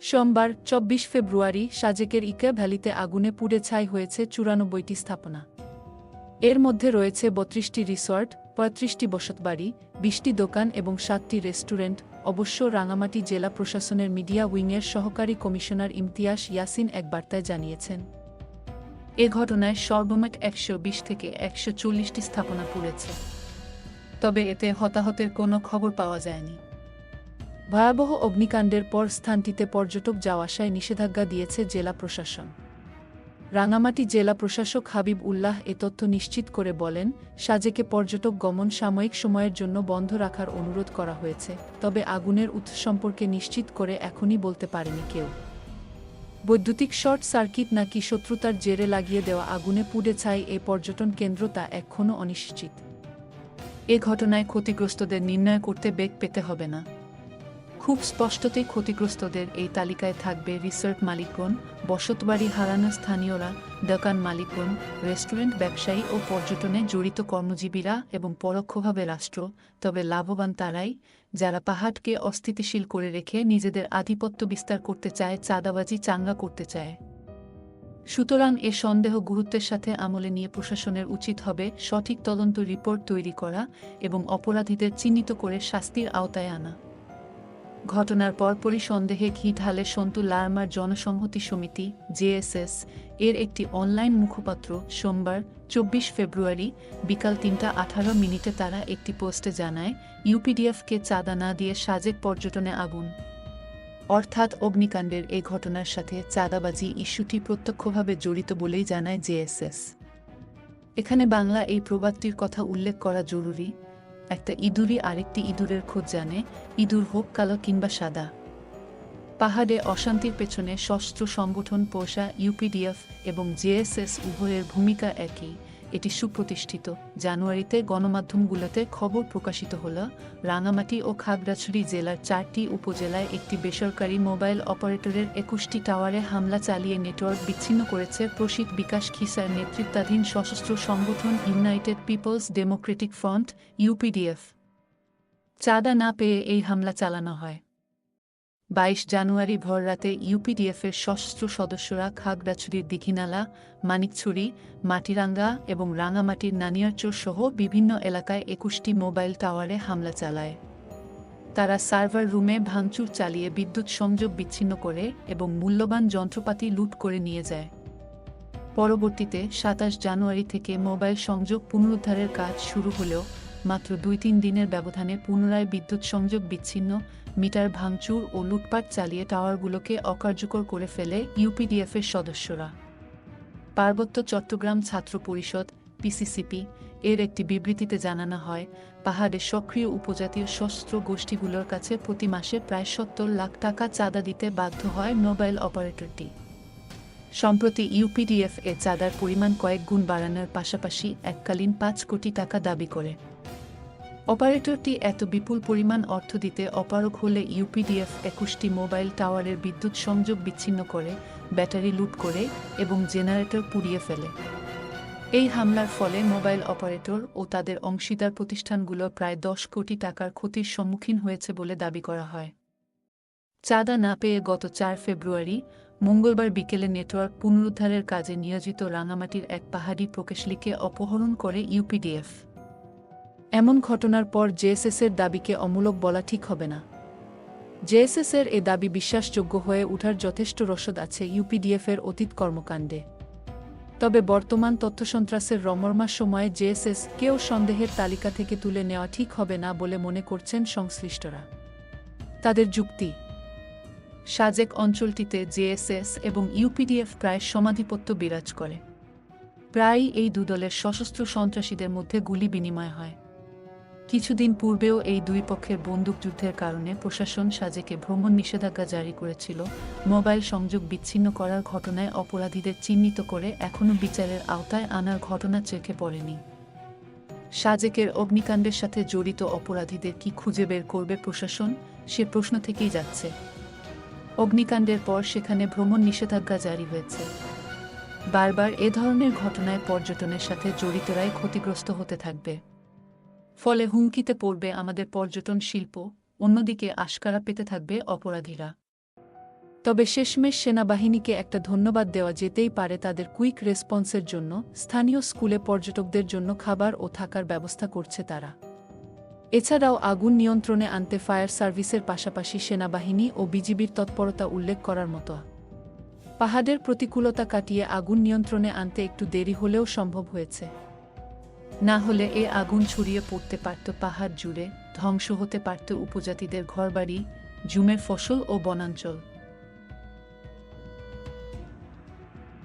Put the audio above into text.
সোমবার, চব্বিশ ফেব্রুয়ারি, সাজেকের ইকা ভ্যালিতে আগুনে পুড়ে ছাই হয়েছে চুরানব্বইটি স্থাপনা। এর মধ্যে রয়েছে বত্রিশটি রিসর্ট, পঁয়ত্রিশটি বসতবাড়ি, বিশটি দোকান এবং সাতটি রেস্টুরেন্ট, অবশ্য রাঙামাটি জেলা প্রশাসনের মিডিয়া উইংয়ের সহকারী কমিশনার ইমতিয়াস ইয়াসিন এক বার্তায় জানিয়েছেন। এ ঘটনায় সর্বমোট একশো বিশ থেকে একশো চল্লিশটি স্থাপনা পুড়েছে। তবে এতে হতাহতের কোনো খবর পাওয়া যায়নি। ভয়াবহ অগ্নিকাণ্ডের পর স্থানটিতে পর্যটক যাওয়া আসায় নিষেধাজ্ঞা দিয়েছে জেলা প্রশাসন। রাঙামাটি জেলা প্রশাসক হাবিব উল্লাহ এ তথ্য নিশ্চিত করে বলেন, সাজেকে পর্যটক গমন সাময়িক সময়ের জন্য বন্ধ রাখার অনুরোধ করা হয়েছে, তবে আগুনের উৎস সম্পর্কে নিশ্চিত করে এখনই বলতে পারেনি কেউ। বৈদ্যুতিক শর্ট সার্কিট নাকি শত্রুতার জেরে লাগিয়ে দেওয়া আগুনে পুড়ে ছাই এ পর্যটন কেন্দ্র তা এখনও অনিশ্চিত। এ ঘটনায় ক্ষতিগ্রস্তদের নির্ণয় করতে বেগ পেতে হবে না। খুব স্পষ্টতই ক্ষতিগ্রস্তদের এই তালিকায় থাকবে রিসর্ট মালিকগণ, বসতবাড়ি হারানো স্থানীয়রা, দোকান মালিকগণ, রেস্টুরেন্ট ব্যবসায়ী ও পর্যটনে জড়িত কর্মজীবীরা এবং পরোক্ষভাবে রাষ্ট্র, তবে লাভবান তারাই, যারা পাহাড়কে অস্থিতিশীল করে রেখে নিজেদের আধিপত্য বিস্তার করতে চায়, চাঁদাবাজি চাঙ্গা করতে চায়। সুতরাং এ সন্দেহ গুরুত্বের সাথে আমলে নিয়ে প্রশাসনের উচিত হবে সঠিক তদন্ত রিপোর্ট তৈরি করা এবং অপরাধীদের চিহ্নিত করে শাস্তির আওতায় আনা। ঘটনার পরপরই সন্দেহে ঘি ঢালে সন্তু লারমার জনসংহতি সমিতি জেএসএস এর একটি অনলাইন মুখপাত্র সোমবার, চব্বিশ ফেব্রুয়ারি, বিকাল তিনটা আঠারো মিনিটে তারা একটি পোস্টে জানায়, ইউপিডিএফকে চাঁদা না দিয়ে সাজেক পর্যটনে আগুন। অর্থাৎ অগ্নিকাণ্ডের এই ঘটনার সাথে চাঁদাবাজি ইস্যুটি প্রত্যক্ষভাবে জড়িত বলেই জানায় জেএসএস এখানে বাংলা এই প্রবাদটির কথা উল্লেখ করা জরুরি। একটা ইঁদুরই আরেকটি ইঁদুরের খোঁজ জানে, ইঁদুর হোক কালো কিংবা সাদা। পাহাড়ে অশান্তির পেছনে সশস্ত্র সংগঠন পোষা ইউপিডিএফ এবং জেএসএস উভয়ের ভূমিকা একই। এটি সুপ্রতিষ্ঠিত। জানুয়ারিতে গণমাধ্যমগুলোতে খবর প্রকাশিত হল, রাঙামাটি ও খাগড়াছড়ি জেলার চারটি উপজেলায় একটি বেসরকারি মোবাইল অপারেটরের একুশটি টাওয়ারে হামলা চালিয়ে নেটওয়ার্ক বিচ্ছিন্ন করেছে প্রসিদ বিকাশ খিসার নেতৃত্বাধীন সশস্ত্র সংগঠন united peoples democratic front, UPDF. চাঁদা না পেয়ে এই হামলা চালানো হয়। বাইশ জানুয়ারি ভররাতে ইউপিডিএফের সশস্ত্র সদস্যরা খাগড়াছড়ির দীঘিনালা, মানিকছড়ি, মাটিরাঙ্গা এবং রাঙামাটির নানিয়ারচর সহ বিভিন্ন এলাকায় একুশটি মোবাইল টাওয়ারে হামলা চালায়। তারা সার্ভার রুমে ভাঙচুর চালিয়ে বিদ্যুৎ সংযোগ বিচ্ছিন্ন করে এবং মূল্যবান যন্ত্রপাতি লুট করে নিয়ে যায়। পরবর্তীতে সাতাশ জানুয়ারি থেকে মোবাইল সংযোগ পুনরুদ্ধারের কাজ শুরু হলেও মাত্র দুই তিন দিনের ব্যবধানে পুনরায় বিদ্যুৎ সংযোগ বিচ্ছিন্ন, মিটার ভাঙচুর ও লুটপাট চালিয়ে টাওয়ারগুলোকে অকার্যকর করে ফেলে ইউপিডিএফের সদস্যরা। পার্বত্য চট্টগ্রাম ছাত্র পরিষদ, পিসিসিপি, এর একটি বিবৃতিতে জানানো হয়, পাহাড়ে সক্রিয় উপজাতীয় সশস্ত্র গোষ্ঠীগুলোর কাছে প্রতি মাসে প্রায় সত্তর লাখ টাকা চাঁদা দিতে বাধ্য হয় মোবাইল অপারেটরটি। সম্প্রতি ইউপিডিএফ এ চাঁদার পরিমাণ কয়েক গুণ বাড়ানোর পাশাপাশি এককালীন পাঁচ কোটি টাকা দাবি করে। অপারেটরটি এত বিপুল পরিমাণ অর্থ দিতে অপারগ হলে ইউপিডিএফ একুশটি মোবাইল টাওয়ারের বিদ্যুৎ সংযোগ বিচ্ছিন্ন করে, ব্যাটারি লুট করে এবং জেনারেটর পুড়িয়ে ফেলে। এই হামলার ফলে মোবাইল অপারেটর ও তাদের অংশীদার প্রতিষ্ঠানগুলো প্রায় দশ কোটি টাকার ক্ষতির সম্মুখীন হয়েছে বলে দাবি করা হয়। চাঁদা না পেয়ে গত চার ফেব্রুয়ারি, মঙ্গলবার বিকেলে নেটওয়ার্ক পুনরুদ্ধারের কাজে নিয়োজিত রাঙামাটির এক পাহাড়ি প্রকেশলিকে অপহরণ করে ইউপিডিএফ। এমন ঘটনার পর জেএসএসের দাবিকে অমূলক বলা ঠিক হবে না। জেএসএসের এ দাবি বিশ্বাসযোগ্য হয়ে ওঠার যথেষ্ট রসদ আছে ইউপিডিএফের অতীত কর্মকাণ্ডে। তবে বর্তমান তথ্যসন্ত্রাসের রমরমার সময়ে জেএসএস কেউ সন্দেহের তালিকা থেকে তুলে নেওয়া ঠিক হবে না বলে মনে করছেন সংশ্লিষ্টরা। তাদের যুক্তি, সাজেক অঞ্চলটিতে জেএসএস এবং ইউপিডিএফ প্রায় সমাধিপত্য বিরাজ করে। প্রায়ই এই দুদলের সশস্ত্র সন্ত্রাসীদের মধ্যে গুলি বিনিময় হয়। কিছুদিন পূর্বেও এই দুই পক্ষের বন্দুকযুদ্ধের কারণে প্রশাসন সাজেকে ভ্রমণ নিষেধাজ্ঞা জারি করেছিল। মোবাইল সংযোগ বিচ্ছিন্ন করার ঘটনায় অপরাধীদের চিহ্নিত করে এখনও বিচারের আওতায় আনার ঘটনা চোখে পড়েনি। সাজেকের অগ্নিকাণ্ডের সাথে জড়িত অপরাধীদের কি খুঁজে বের করবে প্রশাসন? সে প্রশ্ন থেকেই যাচ্ছে। অগ্নিকাণ্ডের পর সেখানে ভ্রমণ নিষেধাজ্ঞা জারি হয়েছে। বারবার এ ধরনের ঘটনায় পর্যটনের সাথে জড়িতরাই ক্ষতিগ্রস্ত হতে থাকবে। ফলে হুমকিতে পড়বে আমাদের পর্যটন শিল্প, অন্যদিকে আশকারা পেতে থাকবে অপরাধীরা। তবে শেষমেশ সেনাবাহিনীকে একটা ধন্যবাদ দেওয়া যেতেই পারে তাদের কুইক রেসপন্সের জন্য, স্থানীয় স্কুলে পর্যটকদের জন্য খাবার ও থাকার ব্যবস্থা করছে তারা। এছাড়াও আগুন নিয়ন্ত্রণে আনতে ফায়ার সার্ভিসের পাশাপাশি সেনাবাহিনী ও বিজিবির তৎপরতা উল্লেখ করার মতো। পাহাড়ের প্রতিকূলতা কাটিয়ে আগুন নিয়ন্ত্রণে আনতে একটু দেরি হলেও সম্ভব হয়েছে। না হলে এ আগুন ছড়িয়ে পড়তে পারত পাহাড় জুড়ে, ধ্বংস হতে পারত উপজাতিদের ঘরবাড়ি, জুমের ফসল ও বনাঞ্চল।